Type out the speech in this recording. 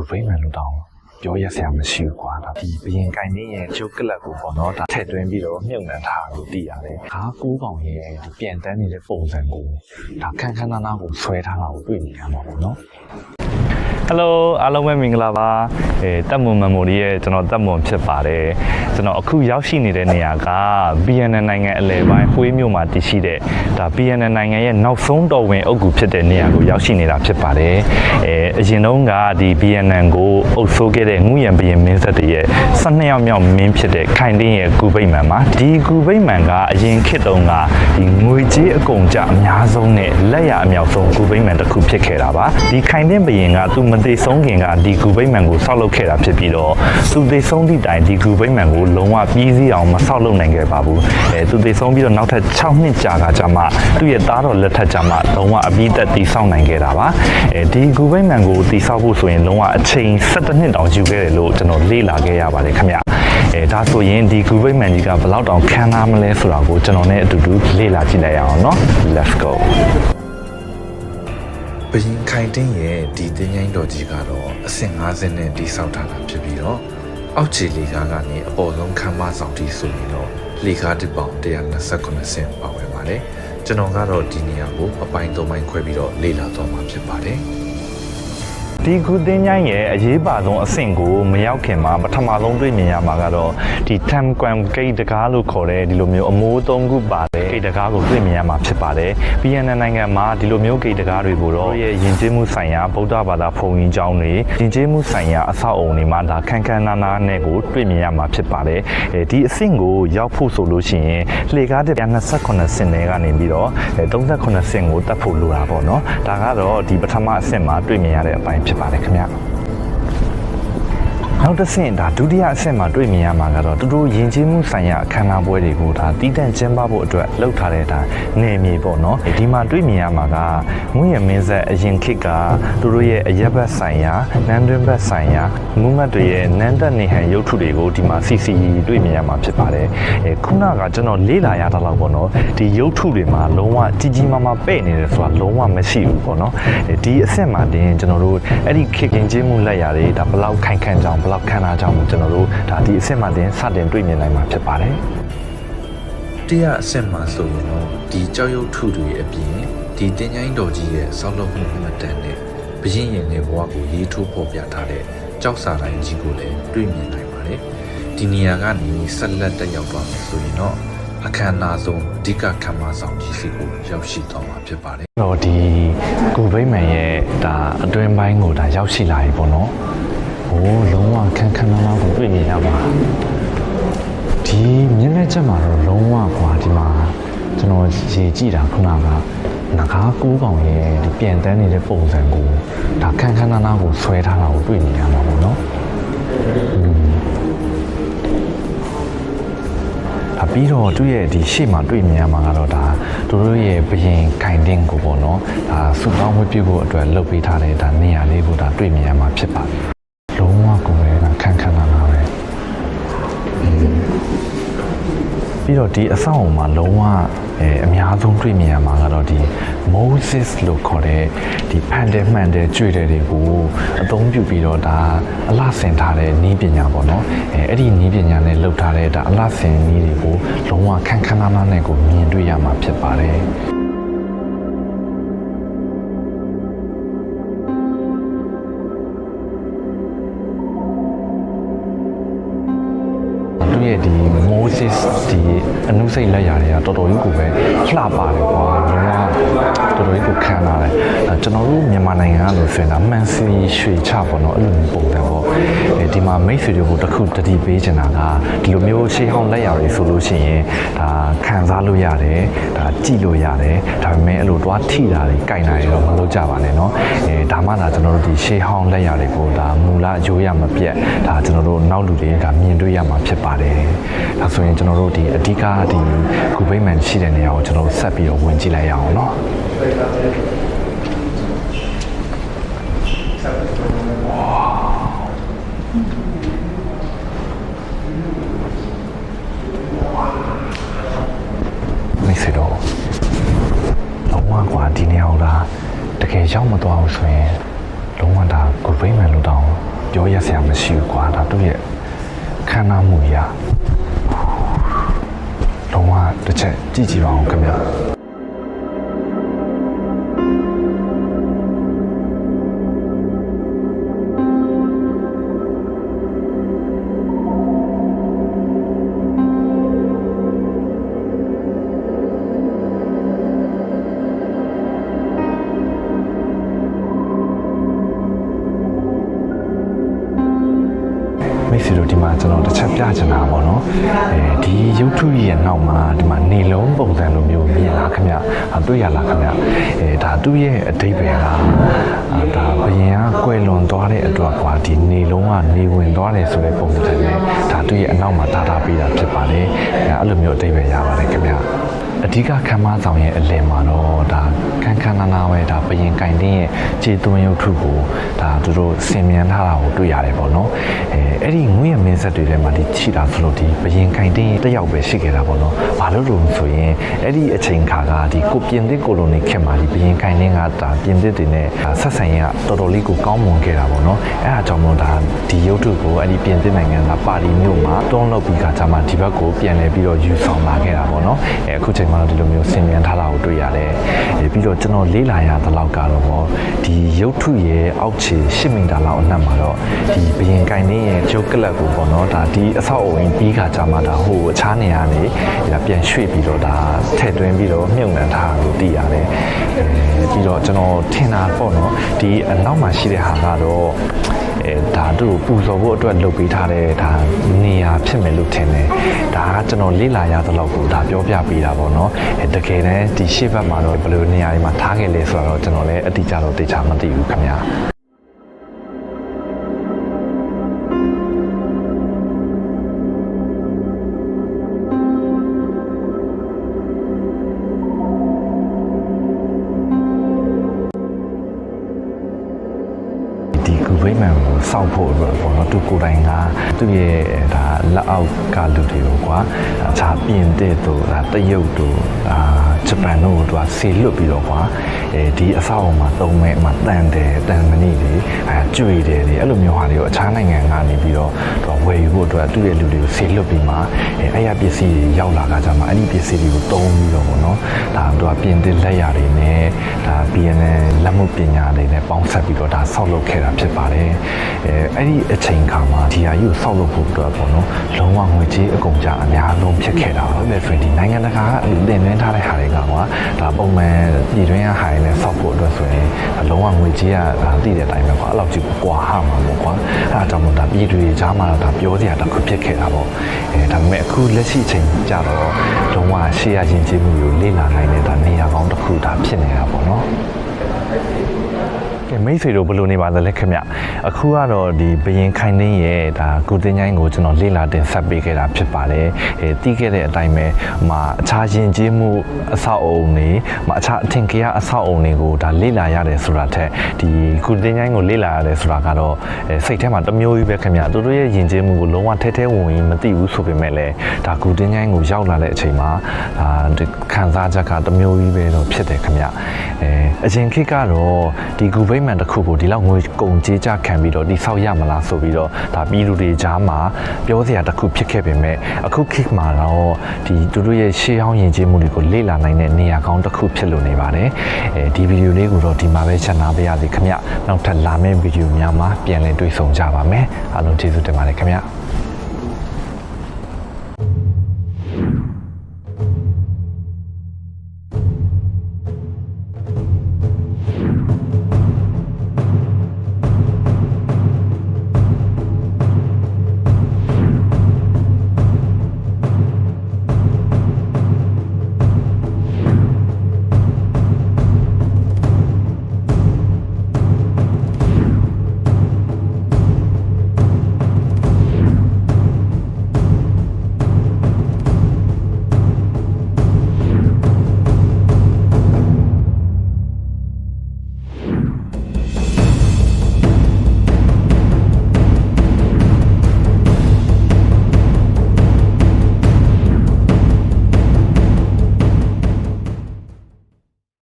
ကိုဖိမှန်လို့တောင်းပြောရစရာမရှိဘူးကွာဒါဒီဘရင်ကိုင်နေရဲ့ကျုပ်ကလပ်ကိုပေါ့နော်ဒါထည့်သွင်းပြီးတော့မြုပ်နှံထားလို့သိရတယ်ခါကိုးကောင်ရဲ့ဒီပြန်တန်းနေတဲ့ပုံစံကိုဒါခန်းခန်းနာနာကိုဆွဲထားတာကိုတွေ့နေရမှာပေါ့နော်ဟယ်လိုအားလုံးပဲမင်္ဂလာပါ အဲတက်မွန်မမိုရီရဲ့ကျွန်တော်တက်မွန်ဖြစ်ပါတယ်ကျွန်တော်အခုရောက်ရှိနေတဲ့နေရာက BNN နိုင်ငံအလယ်ပိုင်းဝေးမြို့မှာတည်ရှိတဲ့ဒါ BNN နိုင်ငံရဲ့နောက်ဆုံးတော်ဝင်အုပ်ကူဖြစ်တဲ့နေရာကိုရောက်ရှိနေတာဖြစ်ပါတယ်အဲအရင်တုန်းကဒီ BNN ကိုအုပ်ဆိုးခဲ့တဲ့ငူရံဘရင်မင်းဆက်တရဲ့12ယောက်မြောက်မင်းဖြစ်တဲ့ခိုင်တင်းရဲ့ဂူဗိမ္မာန်မှာဒီဂူဗိမ္မာန်ကအရင်ခေတ်တုန်းကဒီငွေကြေးအကုန်ကြအများဆုံးနဲ့လက်ရအမြောက်ဆုံးဂူဗိမ္မာန်တစ်ခုဖြစ်ခဲ့တာပါဒီခိုင်တင်းဘရင်ကသူမသေးဆုံးခင်ကဒီဂူဗိမ္မာန်ကိုဆောက်လုပ်ခဲ့တာဖြစ်ပြီးတော့သူသေဆုံးသည့်တိုင်ဒီဂူဗိမ္မာန်ကိုလုံးဝပြီးစီးအောင်မဆောက်လုပ်နိုင်ခဲ့ပါဘူးအဲသူသေဆုံးပြီးတော့နောက်ထပ်6နှစ်ကြာကကြာမှသူ့ရဲ့သားတော်လက်ထက်ကြာမှလုံးဝအပြီးသက်တည်ဆောက်နိုင်ခဲ့တာပါအဲဒီဂူဗိမ္မာန်ကိုတည်ဆောက်ဖို့ဆိုရင်လုံးဝအချိန်17နှစ်တောင်ယူခဲ့တယ်လို့ကျွန်တော်လေ့လာခဲ့ရပါတယ်ခင်ဗျအဲဒါဆိုရင်ဒီဂူဗိမ္မာန်ကြီးကဘယ်လောက်တောင်ခမ်းနားမလဲဆိုတာကိုကျွန်တော်နဲ့အတူတူလေ့လာကြည့်လိုက်ရအောင်เนาะ let's go ဘရင်ခိုင်တင်းရဲ့ဒီတင်းငိုင်းတော်ကြီးကတော့အဆင့်50နဲ့တိဆောက်ထားတာဖြစ်ပြီးတော့အောက်ခြေလေကားကနေအပေါ်ဆုံးခမ်းမဆောင်တီဆိုရင်တော့လေကားတစ်ပေါင်129ဆင့်ပါဝင်ပါတယ်ကျွန်တော်ကတော့ဒီနေရာကိုအပိုင်း၃ပိုင်းခွဲပြီးတော့လေ့လာတော့မှာဖြစ်ပါတယ် ဒီကုသင်းញိုင်းရဲ့အရေးပါဆုံးအဆင့်ကိုမရောက်ခင်မှာပထမဆုံးတွေ့မြင်ရမှာကတော့ဒီ Tam Quan Gate တကားလို့ခေါ်တဲ့ဒီလိုမျိုးအမိုးသုံးခုပါတဲ့ Gate တကားကိုတွေ့မြင်ရမှာဖြစ်ပါတယ်။ BNN နိုင်ငံမှာဒီလိုမျိုး Gate တကားတွေကိုတော့ရဲ့ယဉ်ကျေးမှုဆိုင်ရာဗုဒ္ဓဘာသာဘုံကြီးကျောင်းတွေယဉ်ကျေးမှုဆိုင်ရာအဆောက်အအုံတွေမှာဒါခန်းခန်းနာနာနဲ့ကိုတွေ့မြင်ရမှာဖြစ်ပါတယ်။အဲဒီအဆင့်ကိုရောက်ဖို့ဆိုလို့ရှိရင်လှေကားတစ်28ဆင့်တွေကနေပြီးတော့အဲ38ဆင့်ကိုတက်ဖို့လိုတာပေါ့နော်။ဒါကတော့ဒီပထမအဆင့်မှာတွေ့မြင်ရတဲ့အပိုင်းဖြစ်ပါတယ်ခင်ဗျ။ နောက်တစ်ဆင့်ဒါဒုတိယအဆင့်မှာတွေ့မြင်ရမှာကတော့တူတူယဉ်ကျေးမှုဆိုင်ရာအခမ်းအနားပွဲတွေကိုဒါတည်တံ့ကျင်းပဖို့အတွက်လှုပ်ထားတဲ့ဒါနေမြေပေါ့နော်ဒီမှာတွေ့မြင်ရမှာကငွေရမင်းဆက်အရင်ခေတ်ကသူတို့ရဲ့အရက်ဘတ်ဆိုင်ရာနန်းတွင်းဘတ်ဆိုင်ရာမူမတ်တွေရဲ့နန်းသက်နေဟန်ရုပ်ထုတွေကိုဒီမှာ CCE တွေ့မြင်ရမှာဖြစ်ပါတယ်အဲခုနကကျွန်တော်လေးလာရတာလောက်ပေါ့နော်ဒီရုပ်ထုတွေမှာလုံးဝကြီးကြီးမားမားပဲ့နေတယ်ဆိုတာလုံးဝမရှိဘူးပေါ့နော်အဲဒီအဆင့်မှာတင်ကျွန်တော်တို့အဲ့ဒီခေတ်ကင်ချင်းမှုလက်ရာတွေဒါဘလောက်ခိုင်ခန့်ကြောင်ဘလောက်ခမ်းနားကြောင်ကိုကျွန်တော်တို့ဒါဒီအဆင့်မှာတင်စတင်တွေ့မြင်နိုင်မှာဖြစ်ပါတယ်တရားအဆင့်မှာဆိုရင်တော့ဒီကြောက်ရွံ့ထုတွေအပြင်ဒီတင်ញိုင်းတော်ကြီးရဲ့ဆောက်လုပ်မှုအမတန်နဲ့ဘရင်ရင်တဲ့ဘဝကိုရေးထိုးဖော်ပြထားတဲ့ကြောက်စာတိုင်းကြီးကိုလည်းတွေ့မြင်နိုင်ပါတယ်ဒီနေရာကနေဆက်လက်တက်ရောက်သွားမယ်ဆိုရင်တော့အခမ်းအနားဆုံးအဓိကခမ်းမဆောင်ကြီးစီကိုရောက်ရှိသွားမှာဖြစ်ပါတယ်တော့ဒီကိုဗိမ့်မန်ရဲ့ဒါအတွင်းပိုင်းကိုဒါရောက်ရှိလာပြီပေါ့နော် ဟိုးလုံးဝခန်းခန်းနားနားကိုတွေ့မြင်ရမှာဒီမျက်နှာချက်မှာတော့လုံးဝကွာဒီမှာကျွန်တော်ရေကြည့်တာခုနကငကားကူးကောင်ရဲ့ဒီပြန်တန်းနေတဲ့ပုံစံကိုဒါခန်းခန်းနားနားကိုဆွဲထားတာကိုတွေ့မြင်ရမှာပေါ့နော်အပြီးတော့သူ့ရဲ့ဒီရှေ့မှာတွေ့မြင်ရမှာကတော့ဒါသူတို့ရဲ့ဘရင်ခိုင်တင်းကိုပေါ့နော်ဒါစုပေါင်းဝတ်ပြုဖို့အတွက်လုပ်ပေးထားတဲ့ဒါနေရာလေးကိုဒါတွေ့မြင်ရမှာဖြစ်ပါတယ် ပြီးတော့ဒီအဆောက်အုံမှာလုံးဝအဲအများဆုံးတွေ့မြင်ရမှာကတော့ဒီ Moses လို့ခေါ်တဲ့ဒီဖန်တယ်မှန်တယ်ကြွေတယ်တွေကိုအသုံးပြုပြီးတော့ဒါအလှဆင်ထားတဲ့နည်းပညာပေါ့နော်အဲအဲ့ဒီနည်းပညာနဲ့လုပ်ထားတဲ့ဒါအလှဆင်နည်းတွေကိုလုံးဝခန်းခန်းနာနာနဲ့ကိုမြင်တွေ့ရမှာဖြစ်ပါတယ် ရဲ့ဒီ Moses ဒီအနုစိတ်လက်ရာတွေကတော်တော်ကြီးကိုပဲလှပါတယ်ကွာလုံးဝတော်တော်ကြီးကိုခံလာတယ်အဲကျွန်တော်တို့မြန်မာနိုင်ငံကလို့ဆိုရင်ဒါမှန်စီရွှေချပေါ့နော်အဲ့လိုမျိုးပုံစံပေါ့အဲဒီမှာမိတ်ဆွေတွေကိုတစ်ခုတတိပေးချင်တာကဒီလိုမျိုးရှေးဟောင်းလက်ရာတွေဆိုလို့ရှိရင်ဒါခံစားလို့ရတယ်ဒါကြည့်လို့ရတယ်ဒါပေမဲ့အဲ့လိုတွားထိတာတွေကြိုက်တာတွေတော့မလုပ်ကြပါနဲ့เนาะအဲဒါမှသာကျွန်တော်တို့ဒီရှေးဟောင်းလက်ရာတွေကိုဒါမူလအကျိုးရမပြတ်ဒါကျွန်တော်တို့နောက်လူတွေဒါမြင်တွေ့ရမှာဖြစ်ပါတယ် တယ်။ဒါဆိုရင်ကျွန်တော်တို့ဒီအဓိကဒီဂူဘိတ်မန်ရှိတဲ့နေရာကိုကျွန်တော်တို့ဆက်ပြီးတော့ဝင်ကြည့်လိုက်ရအောင်နော်။မိတ်ဆွေတို့လုံးဝကွာဒီနေရာကိုလားတကယ်ရောက်မသွားဘူးဆိုရင်လုံးဝဒါဂူဘိတ်မန်လို့တောင်းပြောရစရာမရှိဘူးကွာဒါသူ့ရဲ့ခန္ဓာမှုကြီးอ่ะ လုံးဝတစ်ချက်ကြည့်ကြည့်ပါဦးခင်ဗျာ ပြချင်တာပေါ့နော်အဲဒီရုပ်ထုရဲ့နောက်မှာဒီမှာနေလုံးပုံစံလိုမျိုးမြင်လာခင်ဗျအတွေ့ရလားခင်ဗျအဲဒါသူ့ရဲ့အတိတ်ပဲကအာဒါဘယင်ကကွယ်လွန်သွားတဲ့အတွက်ကွာဒီနေလုံးကနေဝင်သွားတယ်ဆိုတဲ့ပုံစံနဲ့ဒါသူ့ရဲ့အနောက်မှာထားထားပေးတာဖြစ်ပါတယ်အဲအဲ့လိုမျိုးအတိတ်ပဲရပါတယ်ခင်ဗျ အဓိကခမ်းမဆောင်ရဲ့အလယ်မှာတော့ဒါခန်းခန်းနာနာပဲဒါဘယင်ကင်တင်းရဲ့ခြေသွင်းရုပ်ထုကိုဒါသူတို့ဆင်မြန်းထားတာကိုတွေ့ရတယ်ပေါ့နော်အဲအဲ့ဒီငွေရမင်းဆက်တွေထဲမှာဒီခြိတာဆိုလို့ဒီဘယင်ကင်တင်းရဲ့တစ်ယောက်ပဲရှိခဲ့တာပေါ့နော်ဘာလို့လို့ဆိုရင်အဲ့ဒီအချိန်ခါကဒီကိုပြင်သစ်ကိုလိုနီခေတ်မှာဒီဘယင်ကင်တင်းကဒါပြင်သစ်တွေနဲ့ဒါဆက်ဆံရေးကတော်တော်လေးကိုကောင်းမွန်ခဲ့တာပေါ့နော်အဲ့ဒါကြောင့်မို့ဒါဒီရုပ်ထုကိုအဲ့ဒီပြင်သစ်နိုင်ငံကပါတီမျိုးမှာတွန်းလုပ်ပြီးခါကျမှဒီဘက်ကိုပြန်လဲပြီးတော့ယူဆောင်လာခဲ့တာပေါ့နော်အဲအခုချိန်မှာတော့ဒီလိုမျိုးဆင်မြန်ထားတာကိုတွေ့ရတယ်အဲပြီးတော့ကျွန်တော်လေးလာရသလောက်ကတော့ပေါ့ဒီရုပ်ထုရဲ့အောက်ခြေ10မီတာလောက်အနက်မှာတော့ဒီဘယင်ကင်တင်းရဲ့ဂျုတ်ကလပ်ကိုပေါ့နော်ဒါဒီအဆောက်အအုံပြီးခါကျမှဒါဟိုအခြားနေရာနေဒါပြန်ရွှေ့ပြီးတော့ဒါထည့်သွင်းပြီးတော့မြုပ်နှံထားတာလို့သိရတယ်အဲပြီးတော့ကျွန်တော်ထင်တာပေါ့နော်ဒီအနောက်မှာရှိတဲ့ဟာကတော့အဲဒါတို့ပူဇော်ဖို့အတွက်လုပ်ပေးထားတဲ့ဒါနေရာ ဖြစ်မယ်လို့ထင်တယ်ဒါကကျွန်တော်လေ့လာရသလောက်ကိုဒါပြောပြပေးတာပေါ့နော်အဲတကယ်တမ်းဒီရှေ့ဘက်မှာတော့ဘယ်လိုနေရာတွေမှာထားခဲ့လဲဆိုတော့ကျွန်တော်လည်းအတိအကျတော့သိချာမသိဘူးခင်ဗျာ စောက်ဖို့အတွက်ပေါ့နော်သူကိုယ်တိုင်ကသူ့ရဲ့ဒါလက်အောက်ကလူတွေကိုကွာအခြားပြင်တဲ့တို့ဒါတရုတ်တို့ဒါ ဂျပန်တို့ကိုသူကဆေလွတ်ပြီးတော့ကွာအဲဒီအဆောက်အအုံမှာသုံးမဲ့အမှတန်တယ်တန်မဏိတွေအဲကျွေတယ်လေအဲ့လိုမျိုးဟာတွေကိုအခြားနိုင်ငံကနေပြီးတော့သူကဝယ်ယူဖို့အတွက်သူ့ရဲ့လူတွေကိုဆေလွတ်ပြီးမှအဲအဲ့ရပစ္စည်းတွေရောက်လာကကြမှာအဲ့ဒီပစ္စည်းတွေကိုသုံးပြီးတော့ပေါ့နော်ဒါသူကပြင်တဲ့လက်ရာတွေနဲ့ဒါ BNN လက်မှုပညာတွေနဲ့ပေါင်းဆက်ပြီးတော့ဒါဆောက်လုပ်ခဲ့တာဖြစ်ပါတယ်အဲအဲ့ဒီအချိန်ခါမှာဒီဟာကြီးကိုဆောက်လုပ်ဖို့အတွက်ပေါ့နော်လုံးဝငွေကြေးအကုန်ကြအများဆုံးဖြစ်ခဲ့တာပါပဲဆိုရင်ဒီနိုင်ငံတကာကတင်သွင်းထားတဲ့ဟာတွေကကွာဒါပုံမှန်ပြည်တွင်းကဟာတွေနဲ့ဆောက်ဖို့အတွက်ဆိုရင်လုံးဝငွေကြေးကဒါသိတဲ့အတိုင်းပဲကွာအဲ့လောက်ကြီးကွာဟမှာပေါ့ကွာအဲ့ဒါကြောင့်မို့ဒါပြည်တွေကြားမှာတော့ဒါပြောစရာတစ်ခုဖြစ်ခဲ့တာပေါ့အဲဒါပေမဲ့အခုလက်ရှိချိန်ကြတော့လုံးဝရှေ့ရရင်ကျေးမှုကိုလေ့လာနိုင်တဲ့ဒါနေရာကောင်းတစ်ခုဒါဖြစ်နေတာပေါ့နော်ကဲ မိတ်ဆွေတို့ဘယ်လိုနေပါသလဲခင်ဗျအခုကတော့ဒီဘယင်ခိုင်နှင်းရဲ့ဒါကုတင်ချိုင်းကိုကျွန်တော်လေ့လာတင်ဆက်ပေးခဲ့တာဖြစ်ပါတယ်အဲတီးခဲ့တဲ့အတိုင်းပဲဟိုမှာအခြားယဉ်ကျေးမှုအဆောက်အုံတွေဟိုမှာအခြားအထင်ကရအဆောက်အုံတွေကိုဒါလေ့လာရတယ်ဆိုတာထက်ဒီကုတင်ချိုင်းကိုလေ့လာရတယ်ဆိုတာကတော့အဲစိတ်ထဲမှာတစ်မျိုးကြီးပဲခင်ဗျသူတို့ရဲ့ယဉ်ကျေးမှုကိုလုံးဝထဲထဲဝင်ဝင်မသိဘူးဆိုပေမဲ့လည်းဒါကုတင်ချိုင်းကိုရောက်လာတဲ့အချိန်မှာဒါဒီခံစားချက်ကတစ်မျိုးကြီးပဲတော့ဖြစ်တယ်ခင်ဗျအဲအရင်ခေတ်ကတော့ဒီဂူဗိမ့်မန်တစ်ခုကိုဒီလောက်ငွေကုန်ကြေးကြခံပြီးတော့ဒီဆောက်ရမလားဆိုပြီးတော့ဒါပြည်သူတွေကြားမှာပြောစရာတစ်ခုဖြစ်ခဲ့ပေမဲ့အခုခေတ်မှာတော့ဒီသူတို့ရဲ့ရှေးဟောင်းယဉ်ကျေးမှုတွေကိုလေ့လာနိုင်တဲ့နေရာကောင်းတစ်ခုဖြစ်လို့နေပါတယ်အဲဒီဗီဒီယိုလေးကိုတော့ဒီမှာပဲချက်နာပေးရစီခင်ဗျနောက်ထပ်လာမယ့်ဗီဒီယိုများမှာပြန်လည်တွေ့ဆုံကြပါမယ်အားလုံးကျေးဇူးတင်ပါတယ်ခင်ဗျ